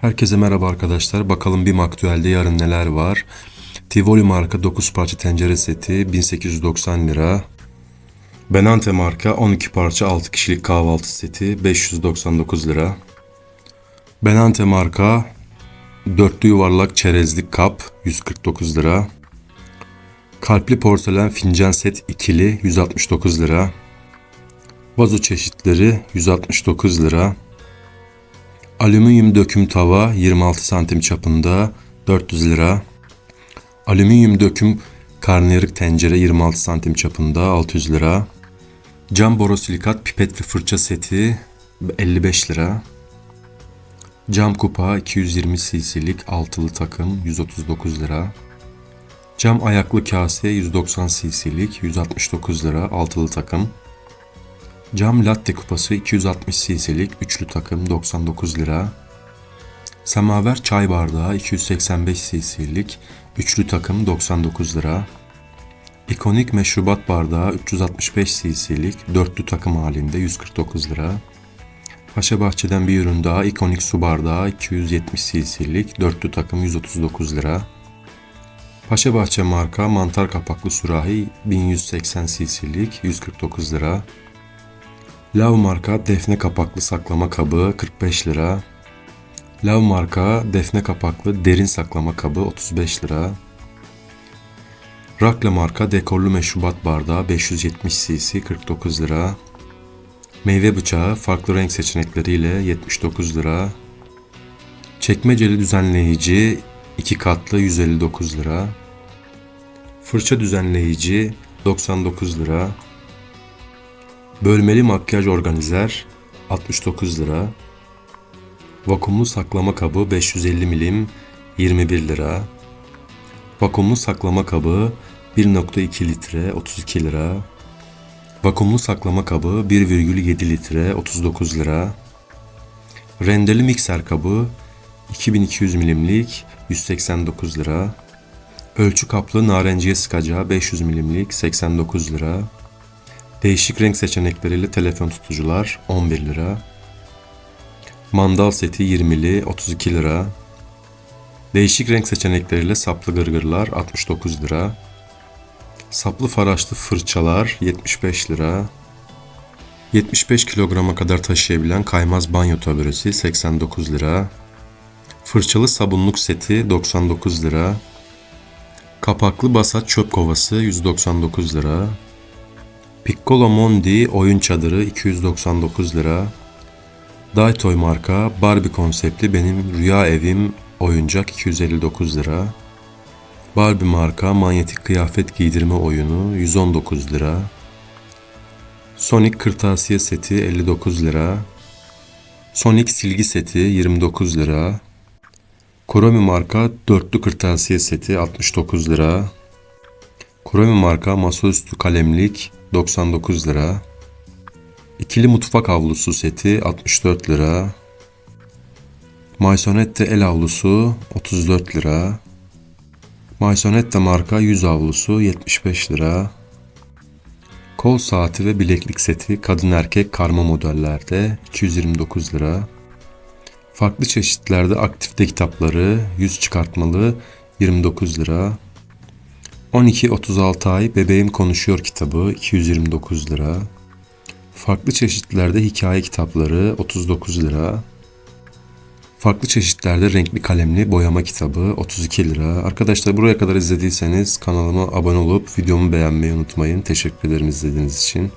Herkese merhaba arkadaşlar. Bakalım bir aktüelde yarın neler var. Tivoli marka 9 parça tencere seti 1890 lira. Benante marka 12 parça 6 kişilik kahvaltı seti 599 lira. Benante marka dörtlü yuvarlak çerezlik kap 149 lira. Kalpli porselen fincan set ikili 169 lira. Vazo çeşitleri 169 lira. Alüminyum döküm tava 26 santim çapında 400 lira. Alüminyum döküm karnıyarık tencere 26 santim çapında 600 lira. Cam borosilikat pipet ve fırça seti 55 lira. Cam kupa 220 cc'lik altılı takım 139 lira. Cam ayaklı kase 190 cc'lik 169 lira altılı takım. Cam latte kupası 260 cc'lik üçlü takım 99 lira. Semaver çay bardağı 285 cc'lik üçlü takım 99 lira. İkonik meşrubat bardağı 365 cc'lik dörtlü takım halinde 149 lira. Paşa Bahçe'den bir ürün daha ikonik su bardağı 270 cc'lik dörtlü takım 139 lira. Paşa Bahçe marka mantar kapaklı sürahi 1180 cc'lik 149 lira. Lav marka defne kapaklı saklama kabı 45 lira. Lav marka defne kapaklı derin saklama kabı 35 lira. Rakle marka dekorlu meşrubat bardağı 570 cc 49 lira. Meyve bıçağı farklı renk seçenekleriyle 79 lira. Çekmeceli düzenleyici 2 katlı 159 lira. Fırça düzenleyici 99 lira. Bölmeli makyaj organizer 69 lira. Vakumlu saklama kabı 550 milim 21 lira. Vakumlu saklama kabı 1.2 litre 32 lira. Vakumlu saklama kabı 1,7 litre 39 lira. Rendeli mikser kabı 2200 milimlik 189 lira. Ölçü kaplı narenciye sıkacağı 500 milimlik 89 lira. Değişik renk seçenekleriyle telefon tutucular 11 lira. Mandal seti 20'li 32 lira. Değişik renk seçenekleriyle saplı gırgırlar 69 lira. Saplı faraşlı fırçalar 75 lira. 75 kilograma kadar taşıyabilen kaymaz banyo taburesi 89 lira. Fırçalı sabunluk seti 99 lira. Kapaklı basat çöp kovası 199 lira. Piccolo Mondi oyun çadırı 299 lira. Daytoy marka Barbie konseptli benim rüya evim oyuncak 259 lira. Barbie marka manyetik kıyafet giydirme oyunu 119 lira. Sonic kırtasiye seti 59 lira. Sonic silgi seti 29 lira. Kuromi marka dörtlü kırtasiye seti 69 lira. Kuromi marka masaüstü kalemlik 99 lira. İkili mutfak havlusu seti 64 lira. Maisonette el havlusu 34 lira. Maisonette marka yüz havlusu 75 lira. Kol saati ve bileklik seti kadın erkek karma modellerde 229 lira. Farklı çeşitlerde aktifte kitapları 100 çıkartmalı 29 lira. 12-36 ay Bebeğim Konuşuyor kitabı 229 lira. Farklı çeşitlerde hikaye kitapları 39 lira. Farklı çeşitlerde renkli kalemli boyama kitabı 32 lira. Arkadaşlar buraya kadar izlediyseniz kanalıma abone olup videomu beğenmeyi unutmayın. Teşekkür ederim izlediğiniz için.